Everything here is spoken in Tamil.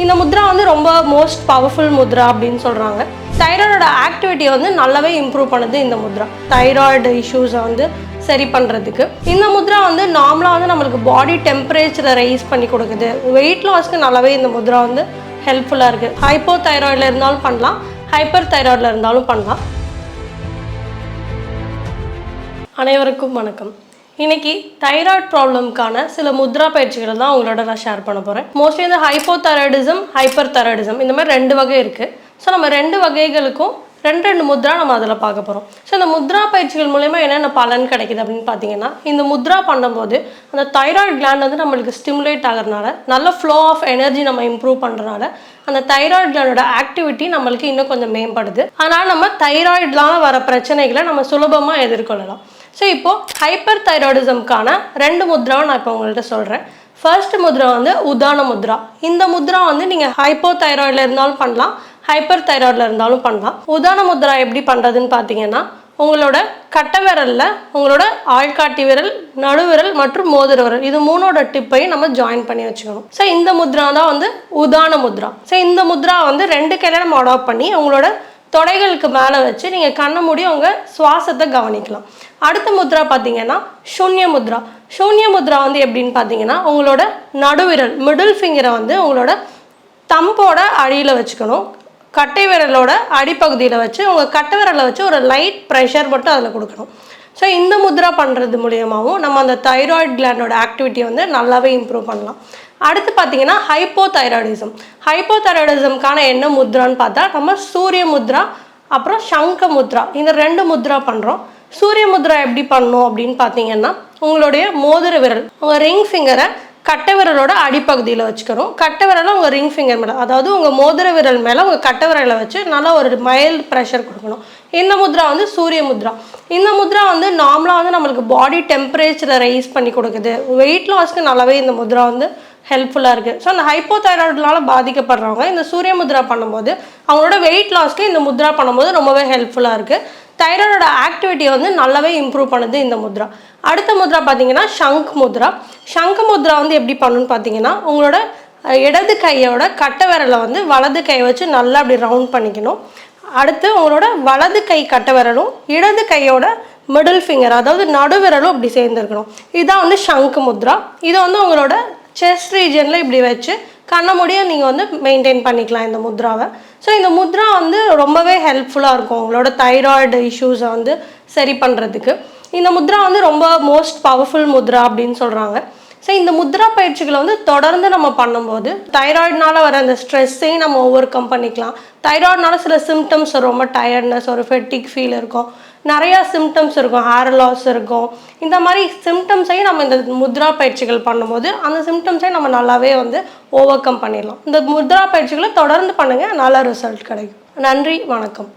இந்த முத்ரா வந்து ரொம்ப மோஸ்ட் பவர்ஃபுல் முத்ரா அப்படின்னு சொல்கிறாங்க தைராய்டோட ஆக்டிவிட்டியை வந்து நல்லாவே இம்ப்ரூவ் பண்ணுது இந்த முத்ரா. தைராய்டு இஷ்யூஸை வந்து சரி பண்ணுறதுக்கு இந்த முத்ரா வந்து நார்மலாக வந்து நம்மளுக்கு பாடி டெம்பரேச்சரை ரைஸ் பண்ணி கொடுக்குது. வெயிட் லாஸ்க்கு நல்லாவே இந்த முத்ரா வந்து ஹெல்ப்ஃபுல்லாக இருக்குது ஹைப்போ தைராய்டில் இருந்தாலும் பண்ணலாம். ஹைப்பர் தைராய்டில் இருந்தாலும் பண்ணலாம். அனைவருக்கும் வணக்கம். இன்னைக்கு தைராய்டு ப்ராப்ளம்க்கான சில முத்ரா பயிற்சிகளை தான் உங்களோட நான் ஷேர் பண்ண போகிறேன் மோஸ்ட்லி இந்த ஹைப்போ தைராய்டிசம் ஹைப்பர் தைராய்டிசம் இந்த மாதிரி ரெண்டு வகை இருக்குது ஸோ நம்ம ரெண்டு வகைகளுக்கும் ரெண்டு ரெண்டு முத்ரா நம்ம அதில் பார்க்க போகிறோம் ஸோ இந்த முத்ரா பயிற்சிகள் மூலயமா என்னென்ன பலன் கிடைக்குது அப்படின்னு பார்த்தீங்கன்னா இந்த முத்ரா பண்ணும்போது அந்த தைராய்டு கிளாண்ட் வந்து நம்மளுக்கு ஸ்டிமுலேட் ஆகிறதுனால நல்ல ஃப்ளோ ஆஃப் எனர்ஜி நம்ம இம்ப்ரூவ் பண்ணுறதுனால அந்த தைராய்டு கிளாண்டோட ஆக்டிவிட்டி நம்மளுக்கு இன்னும் கொஞ்சம் மேம்படுது. அதனால் நம்ம தைராய்டுலாம் வர பிரச்சனைகளை நம்ம சுலபமாக எதிர்கொள்ளலாம். ஸோ இப்போது ஹைப்பர் தைராய்டிசம்க்கான ரெண்டு முத்ராவை நான் இப்போ உங்கள்கிட்ட சொல்கிறேன் ஃபர்ஸ்ட் முத்ரா வந்து உதான முத்ரா. இந்த முத்ரா வந்து நீங்கள் ஹைப்போ தைராய்டில் இருந்தாலும் பண்ணலாம் ஹைப்பர் தைராய்டில் இருந்தாலும் பண்ணலாம். உதான முத்ரா எப்படி பண்ணுறதுன்னு பார்த்தீங்கன்னா உங்களோட கட்டை விரலில் உங்களோட ஆள்காட்டி விரல் நடுவிரல் மற்றும் மோதிர விரல். இது மூணோட டிப்பையும் நம்ம ஜாயின் பண்ணி வச்சுக்கணும். ஸோ இந்த முத்ரா தான் வந்து உதான முத்ரா. ஸோ இந்த முத்ரா வந்து ரெண்டு கையில நம்ம அடாப்ட் பண்ணி உங்களோட தொடைகளுக்கு மேலே வச்சு நீங்கள் கண்ணை மூடி உங்கள் சுவாசத்தை கவனிக்கலாம். அடுத்த முத்ரா பார்த்தீங்கன்னா சூன்ய முத்ரா. சூன்ய முத்ரா வந்து எப்படின்னு பார்த்தீங்கன்னா உங்களோட நடுவிரல் மிடில் ஃபிங்கரை வந்து உங்களோட தம்போட அடியில் வச்சுக்கணும். கட்டை விரலோட அடிப்பகுதியில் வச்சு உங்கள் கட்டை விரலை வச்சு ஒரு லைட் ப்ரெஷர் மட்டும் அதில் கொடுக்கணும். ஸோ இந்த முத்ரா பண்ணுறது மூலியமாகவும் நம்ம அந்த தைராய்டு கிளாண்டோட ஆக்டிவிட்டியை வந்து நல்லாவே இம்ப்ரூவ் பண்ணலாம். அடுத்து பார்த்தீங்கன்னா ஹைப்போ தைராய்டிசம் ஹைப்போ என்ன முத்ரான்னு பார்த்தா நம்ம சூரிய முத்ரா அப்புறம் சங்க முத்ரா இந்த ரெண்டு முத்ரா பண்ணுறோம் சூரிய முத்ரா எப்படி பண்ணணும் அப்படின்னு பார்த்தீங்கன்னா உங்களுடைய மோதிர விரல் உங்கள் ரிங் ஃபிங்கரை கட்டை விரலோட அடிப்பகுதியில் வச்சுக்கிறோம். கட்டை விரலை உங்கள் ரிங் ஃபிங்கர் மேலே அதாவது உங்கள் மோதிர விரல் மேலே உங்கள் கட்டை விரலை வச்சு நல்லா ஒரு மைல்டு ப்ரெஷர் கொடுக்கணும். இந்த முத்ரா வந்து சூரிய முத்ரா. இந்த முத்ரா வந்து நார்மலாக வந்து நம்மளுக்கு பாடி டெம்பரேச்சரை ரைஸ் பண்ணி கொடுக்குது. வெயிட் லாஸ்க்கு நல்லாவே இந்த முத்ரா வந்து ஹெல்ப்ஃபுல்லாக இருக்குது ஸோ அந்த ஹைப்போதைராய்டுனால பாதிக்கப்படுறவங்க இந்த சூரிய முத்ரா பண்ணும்போது அவங்களோட வெயிட் லாஸ்க்கு இந்த முத்ரா பண்ணும்போது ரொம்பவே ஹெல்ப்ஃபுல்லாக இருக்குது தைராய்டோட ஆக்டிவிட்டியை வந்து நல்லாவே இம்ப்ரூவ் பண்ணுது இந்த முத்ரா. அடுத்த முத்ரா பார்த்தீங்கன்னா ஷங்க் முத்ரா. ஷங்க் முத்ரா வந்து எப்படி பண்ணுன்னு பார்த்தீங்கன்னா உங்களோட இடது கையோட கட்டை விரலை வந்து வலது கையை வச்சு நல்லா அப்படி ரவுண்ட் பண்ணிக்கணும். அடுத்து உங்களோட வலது கை கட்ட விரலும் இடது கையோட மிடில் ஃபிங்கர் அதாவது நடுவிரலும் இப்படி சேர்ந்துருக்கணும். இதுதான் வந்து சங்கு முத்ரா. இதை வந்து உங்களோட செஸ்ட் ரீஜனில் இப்படி வச்சு கண்ண முடிய நீங்கள் வந்து மெயின்டைன் பண்ணிக்கலாம் இந்த முத்ராவை. ஸோ இந்த முத்ரா வந்து ரொம்பவே ஹெல்ப்ஃபுல்லாக இருக்கும் உங்களோட தைராய்டு இஷ்யூஸை வந்து சரி பண்ணுறதுக்கு இந்த முத்ரா வந்து ரொம்ப மோஸ்ட் பவர்ஃபுல் முத்ரா அப்படின்னு சொல்கிறாங்க ஸோ இந்த முத்ரா பயிற்சிகளை வந்து தொடர்ந்து நம்ம பண்ணும்போது தைராய்டுனால வர அந்த ஸ்ட்ரெஸ்ஸையும் நம்ம ஓவர் கம் பண்ணிக்கலாம். தைராய்டுனால சில சிம்டம்ஸ் ரொம்ப டயர்ட்னஸ் ஒரு ஃபெட்டிக் ஃபீல் இருக்கும். நிறையா சிம்டம்ஸ் இருக்கும் ஹேர் லாஸ் இருக்கும். இந்த மாதிரி சிம்டம்ஸையும் நம்ம இந்த முத்ரா பயிற்சிகள் பண்ணும்போது அந்த சிம்டம்ஸையும் நம்ம நல்லாவே வந்து ஓவர் கம் பண்ணிடலாம். இந்த முத்ரா பயிற்சிகளை தொடர்ந்து பண்ணுங்கள் நல்ல ரிசல்ட் கிடைக்கும். நன்றி வணக்கம்.